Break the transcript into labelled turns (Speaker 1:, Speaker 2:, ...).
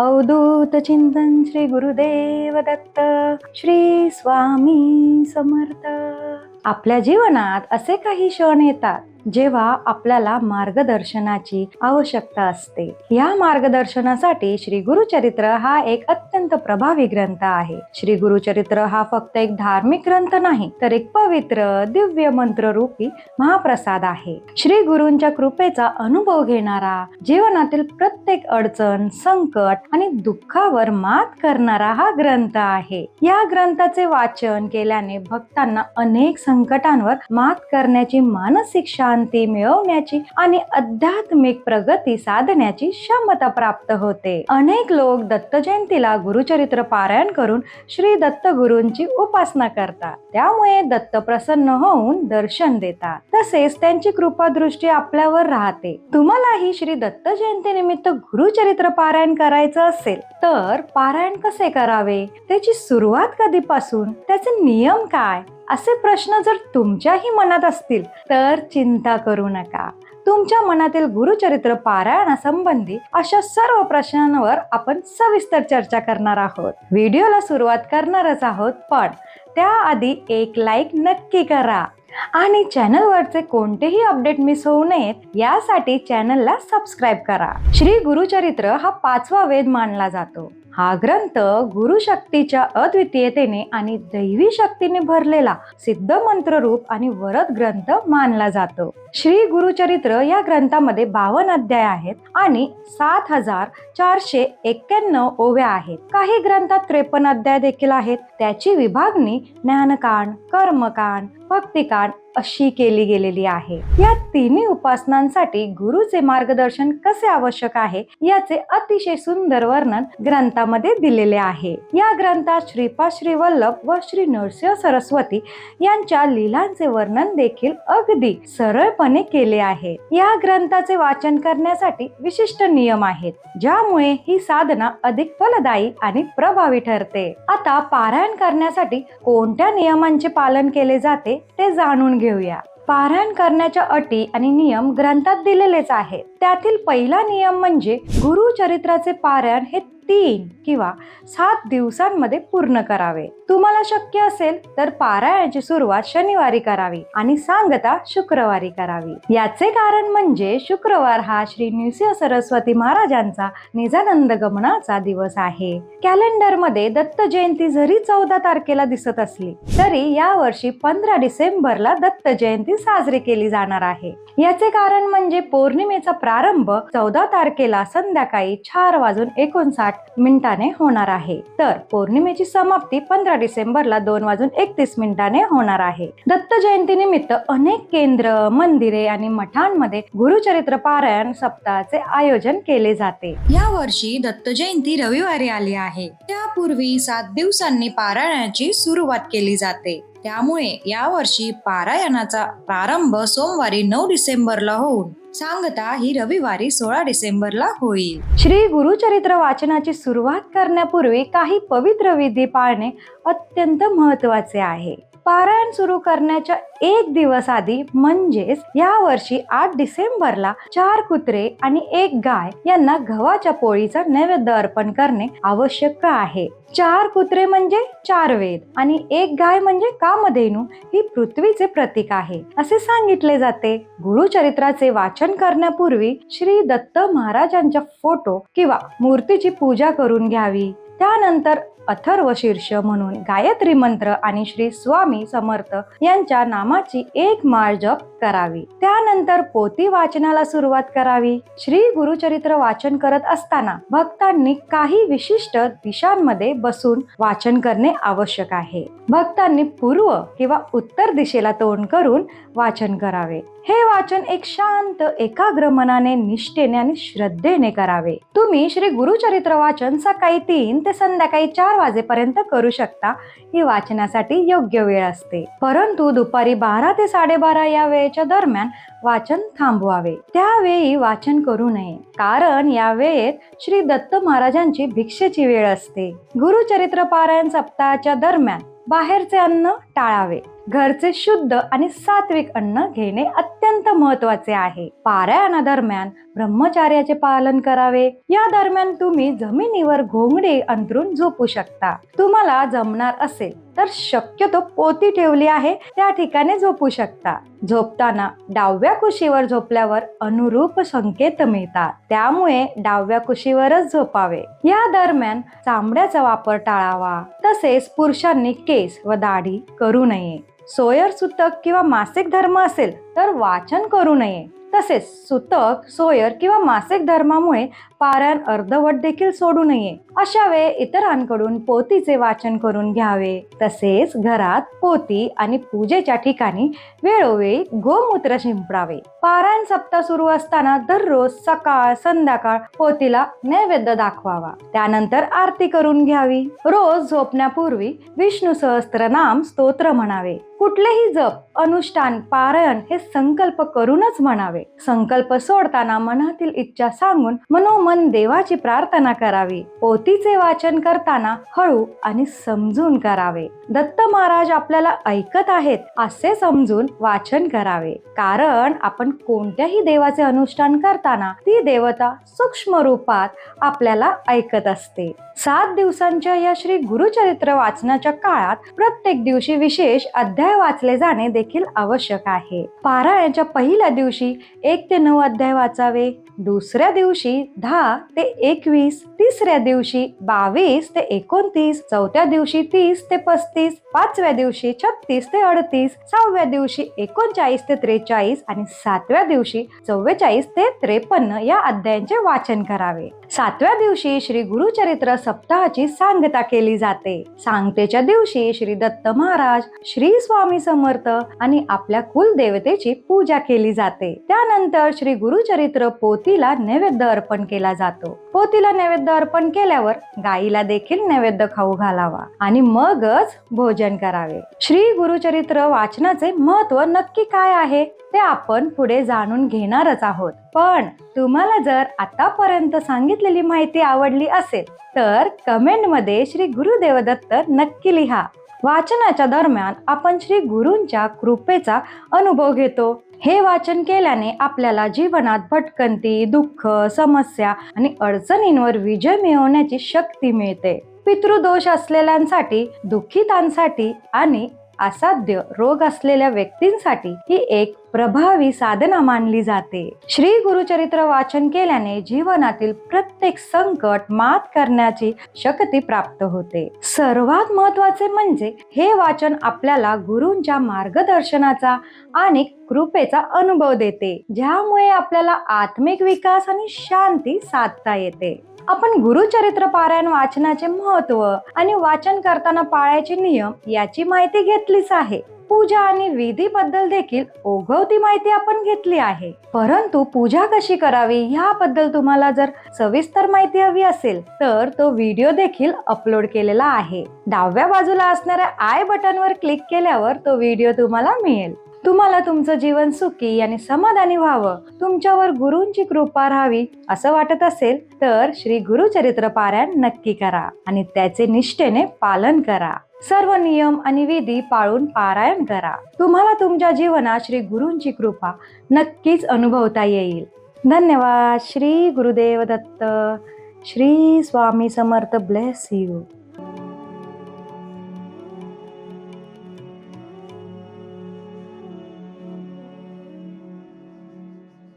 Speaker 1: अवधूत चिंतन श्री गुरुदेव दत्त श्री स्वामी समर्थ. आपल्या जीवनात असे काही क्षण येतात जेव्हा आपल्याला मार्गदर्शनाची आवश्यकता असते. या मार्गदर्शनासाठी श्री गुरुचरित्र हा एक अत्यंत प्रभावी ग्रंथ आहे. श्री गुरुचरित्र हा फक्त एक धार्मिक ग्रंथ नाही तर एक पवित्र दिव्य मंत्र रूपी महाप्रसाद आहे. श्री गुरूंच्या कृपेचा अनुभव घेणारा जीवनातील प्रत्येक अडचण संकट आणि दुःखावर मात करणारा हा ग्रंथ आहे. या ग्रंथाचे वाचन केल्याने भक्तांना अनेक संकटांवर मात करण्याची मानसिक शांती शांती मिळवण्याची आणि आध्यात्मिक प्रगती साधण्याची क्षमता प्राप्त होते. अनेक लोक दत्त जयंतीला गुरुचरित्र पारायण करून श्री दत्त गुरूंची उपासना करतात. त्यामुळे दत्त प्रसन्न होऊन दर्शन देतात. तसेच त्यांची कृपादृष्टी आपल्यावर राहते. तुम्हालाही श्री दत्त जयंती निमित्त गुरुचरित्र पारायण करायचं असेल तर पारायण कसे करावे? त्याची सुरुवात कधीपासून? त्याचे नियम काय? असे प्रश्न जर तुमच्याही मनात असतील तर चिंता करू नका. तुमच्या मनातील गुरुचरित्र पारायणासंबंधी अशा सर्व प्रश्नांवर आपण सविस्तर चर्चा करणार आहोत. व्हिडिओला सुरुवात करणारच आहोत पण त्याआधी एक लाईक नक्की करा. आणि चॅनलवरचे कोणतेही अपडेट मिस होऊ नयेत यासाठी चॅनलला सबस्क्राईब करा. श्री गुरुचरित्र हा पाचवा वेद मानला जातो. हा ग्रंथ गुरुशक्तीच्या अद्वितीयतेने आणि दैवी शक्तीने भरलेला सिद्ध मंत्ररूप आणि वरद ग्रंथ मानला जातो. श्री गुरुचरित्र या ग्रंथामध्ये बावन अध्याय आहेत आणि सात हजार चारशे एक्क्याण्णव ओव्या आहेत. काही ग्रंथात त्रेपन्न अध्याय देखील आहेत. त्याची विभागणी ज्ञानकांड कर्मकांड भक्तिकांड अशी केली गेलेली आहे. या तिन्ही उपासनांसाठी गुरुचे मार्गदर्शन कसे आवश्यक आहे याचे अतिशय सुंदर वर्णन ग्रंथामध्ये दिलेले आहे. या ग्रंथात श्रीपा श्री वल्लभ व श्री नरसिंह सरस्वती यांच्या लीलांचे वर्णन देखील अगदी सरळपणे केले आहे. या ग्रंथाचे वाचन करण्यासाठी विशिष्ट नियम आहेत ज्यामुळे ही साधना अधिक फलदायी आणि प्रभावी ठरते. आता पारायण करण्यासाठी कोणत्या नियमांचे पालन केले जाते ते जाणून घेऊया. पारायण करण्याच्या अटी आणि नियम ग्रंथात दिलेलेच आहेत. त्यातील पहिला नियम म्हणजे गुरुचरित्राचे पारायण हे तीन किंवा सात दिवसांमध्ये पूर्ण करावे. तुम्हाला शक्य असेल तर पारायणाची सुरुवात शनिवारी करावी आणि सांगता शुक्रवारी करावी. याचे कारण म्हणजे शुक्रवार हा श्री नृसिंह सरस्वती महाराजांचा निजानंद गमनाचा दिवस आहे. कॅलेंडरमध्ये दत्त जयंती जरी चौदा तारखेला दिसत असली तरी या वर्षी पंधरा डिसेंबरला दत्त जयंती साजरी केली जाणार आहे. याचे कारण म्हणजे पौर्णिमेचा प्रारंभ चौदा तारखेला संध्याकाळी चार वाजून एकोणसाठ मिनिटाने होणार आहे. तर पौर्णिमेची समाप्ती पंधरा डिसेंबरला दोन वाजून एकतीस मिनिटाने होणार आहे. दत्त जयंतीनिमित्त अनेक केंद्र मंदिरे आणि मठांमध्ये गुरुचरित्र पारायण सप्ताहाचे आयोजन केले जाते. या वर्षी दत्त जयंती रविवारी आली आहे. त्यापूर्वी सात दिवसांनी पारायणाची सुरुवात केली जाते. त्यामुळे यावर्षी पारायणाचा प्रारंभ सोमवारी नऊ डिसेंबरला होऊन सांगता ही रविवारी सोळा डिसेंबरला होईल. श्री गुरुचरित्र वाचनाची सुरुवात करण्यापूर्वी काही पवित्र विधी पाळणे अत्यंत महत्त्वाचे आहे. पारायण सुरू करण्याच्या एक दिवस आधी म्हणजेच या वर्षी आठ डिसेंबरला चार कुत्रे आणि एक गाय यांना गव्हाच्या पोळीचा नैवेद्य अर्पण करणे आवश्यक आहे. चार कुत्रे म्हणजे चार वेद आणि एक गाय म्हणजे कामधेनू ही पृथ्वीचे प्रतीक आहे. असे सांगितले जाते. गुरुचरित्राचे वाचन करण्यापूर्वी श्री दत्त महाराजांच्या फोटो किंवा मूर्तीची पूजा करून घ्यावी. त्यानंतर अथर्व शीर्ष म्हणून गायत्री मंत्र आणि श्री स्वामी समर्थ यांच्या नामाची एक माळ जप करावी. त्यानंतर पोती वाचनाला सुरुवात करावी. श्री गुरुचरित्र वाचन करत असताना भक्तांनी काही विशिष्ट दिशांमध्ये बसून वाचन करणे आवश्यक आहे. भक्तांनी पूर्व किंवा उत्तर दिशेला तोंड करून वाचन करावे. हे वाचन एक शांत एकाग्र मनाने निष्ठेने आणि श्रद्धेने करावे. तुम्ही श्री गुरुचरित्र वाचन सकाळी तीन ते संध्याकाळी चार वाजेपर्यंत करू शकता. ही वाचनासाठी योग्य वेळ असते. परंतु दुपारी बारा ते साडेबारा या वेळेच्या दरम्यान वाचन थांबवावे. त्यावेळी वाचन करू नये. कारण या वेळेत श्री दत्त महाराजांची भिक्षेची वेळ असते. गुरुचरित्र पारायण सप्ताहाच्या दरम्यान बाहेरचे अन्न टाळावे. घरचे शुद्ध आणि सात्विक अन्न घेणे अत्यंत महत्त्वाचे आहे. पारायणादरम्यान ब्रह्मचार्याचे पालन करावे. या दरम्यान तुम्ही जमिनीवर घोंगडे अंतरून झोपू शकता. तुम्हाला जमणार असेल तर शक्यतो पोती ठेवली आहे त्या ठिकाणी झोपू शकता. झोपताना डाव्या कुशीवर झोपल्यावर अनुरूप संकेत मिळतात. त्यामुळे डाव्या कुशीवरच झोपावे. या दरम्यान चामड्याचा वापर टाळावा. तसेच पुरुषांनी केस व दाढी करू नये. सोयर सुतक किंवा मासिक धर्म असेल तर वाचन करू नये. तसेच सुतक सोयर किंवा मासिक धर्मामुळे पारायण अर्धवट देखील सोडू नये. अशा वेळे इतरांकडून पोतीचे वाचन करून घ्यावे. तसेच घरात पोती आणि पूजेच्या ठिकाणी वेळोवेळी गोमूत्र शिंपडावे. पारायण सप्ताह सुरू असताना दररोज सकाळ संध्याकाळ पोतीला नैवेद्य दाखवावा. त्यानंतर आरती करून घ्यावी. रोज झोपण्यापूर्वी विष्णू सहस्त्रनाम स्तोत्र म्हणावे. कुठलेही जप अनुष्ठान पारायण हे संकल्प करूनच म्हणावे. संकल्प सोडताना मनातील इच्छा सांगून मनोमन देवाची प्रार्थना करावी. पोतीचे वाचन करताना हळू आणि समजून करावे. दत्त महाराज आपल्याला ऐकत आहेत असे समजून वाचन करावे. कारण आपण कोणत्याही देवाचे अनुष्ठान करताना ती देवता सूक्ष्म रूपात आपल्याला ऐकत असते. सात दिवसांच्या या श्री गुरुचरित्र वाचनाच्या काळात प्रत्येक दिवशी विशेष अध्याय अध्याय वाचले जाणे देखील आवश्यक आहे. पारायणाच्या पहिल्या दिवशी एक ते नऊ अध्याय वाचावे दुसऱ्या दिवशी दहा ते एकवीस तिसऱ्या दिवशी बावीस ते एकोणतीस चौथ्या दिवशी तीस ते पस्तीस पाचव्या दिवशी छत्तीस ते अडतीस सहाव्या दिवशी एकोणचाळीस ते त्रेचाळीस आणि सातव्या दिवशी चव्वेचाळीस ते त्रेपन्न या अध्यायांचे वाचन करावे. सातव्या दिवशी श्री गुरुचरित्र सप्ताहाची सांगता केली जाते. सांगतेच्या दिवशी श्री दत्त महाराज श्री स्वामी समर्थ आणि आपल्या कुलदेवतेची पूजा केली जाते. त्यानंतर श्री गुरुचरित्र पोतीला नैवेद्य अर्पण केला जातो. पोतीला नैवेद्य अर्पण केल्यावर गाईला देखील नैवेद्य खाऊ घालावा आणि मगच भोजन करावे. श्री गुरुचरित्र वाचनाचे महत्त्व नक्की काय आहे ते आपण पुढे जाणून घेणारच आहोत. पण तुम्हाला जर आतापर्यंत सांगितलेली माहिती आवडली असेल तर कमेंटमध्ये श्री गुरुदेव दत्त नक्की लिहा. वाचनाच्या दरम्यान आपण श्री गुरूंच्या कृपेचा अनुभव घेतो. हे वाचन केल्याने आपल्याला जीवनात भटकंती दुःख समस्या आणि अडचणींवर विजय मिळवण्याची शक्ती मिळते. पितृदोष असलेल्यांसाठी दुःखितांसाठी आणि असाध्य रोग असलेल्या व्यक्तींसाठी ही एक प्रभावी साधना मानली जाते. श्री गुरुचरित्र वाचन केल्याने जीवनातील प्रत्येक संकट मात करण्याची शक्ती प्राप्त होते. सर्वात महत्त्वाचे म्हणजे हे वाचन आपल्याला गुरूंच्या मार्गदर्शनाचा आणि कृपेचा अनुभव देते ज्यामुळे आपल्याला आत्मिक विकास आणि शांती साधता येते. आपण गुरुचरित्र पारायण वाचनाचे महत्त्व आणि वाचन करताना पाळायचे नियम याची माहिती घेतलीच आहे. पूजा आणि विधी बद्दल देखील ओघवती माहिती आपण घेतली आहे. परंतु पूजा कशी करावी ह्याबद्दल तुम्हाला जर सविस्तर माहिती हवी असेल तर तो व्हिडिओ देखील अपलोड केलेला आहे. डाव्या बाजूला असणाऱ्या आय बटनवर क्लिक केल्यावर तो व्हिडिओ तुम्हाला मिळेल. तुम्हाला तुमचं जीवन सुखी आणि समाधानी व्हावं. तुमच्यावर गुरूंची कृपा राहावी असं वाटत असेल तर श्री गुरुचरित्र पारायण नक्की करा आणि त्याचे निष्ठेने पालन करा. सर्व नियम आणि विधी पाळून पारायण करा. तुम्हाला तुमच्या जीवनात श्री गुरूंची कृपा नक्कीच अनुभवता येईल. धन्यवाद. श्री गुरुदेव दत्त. श्री स्वामी समर्थ. Bless you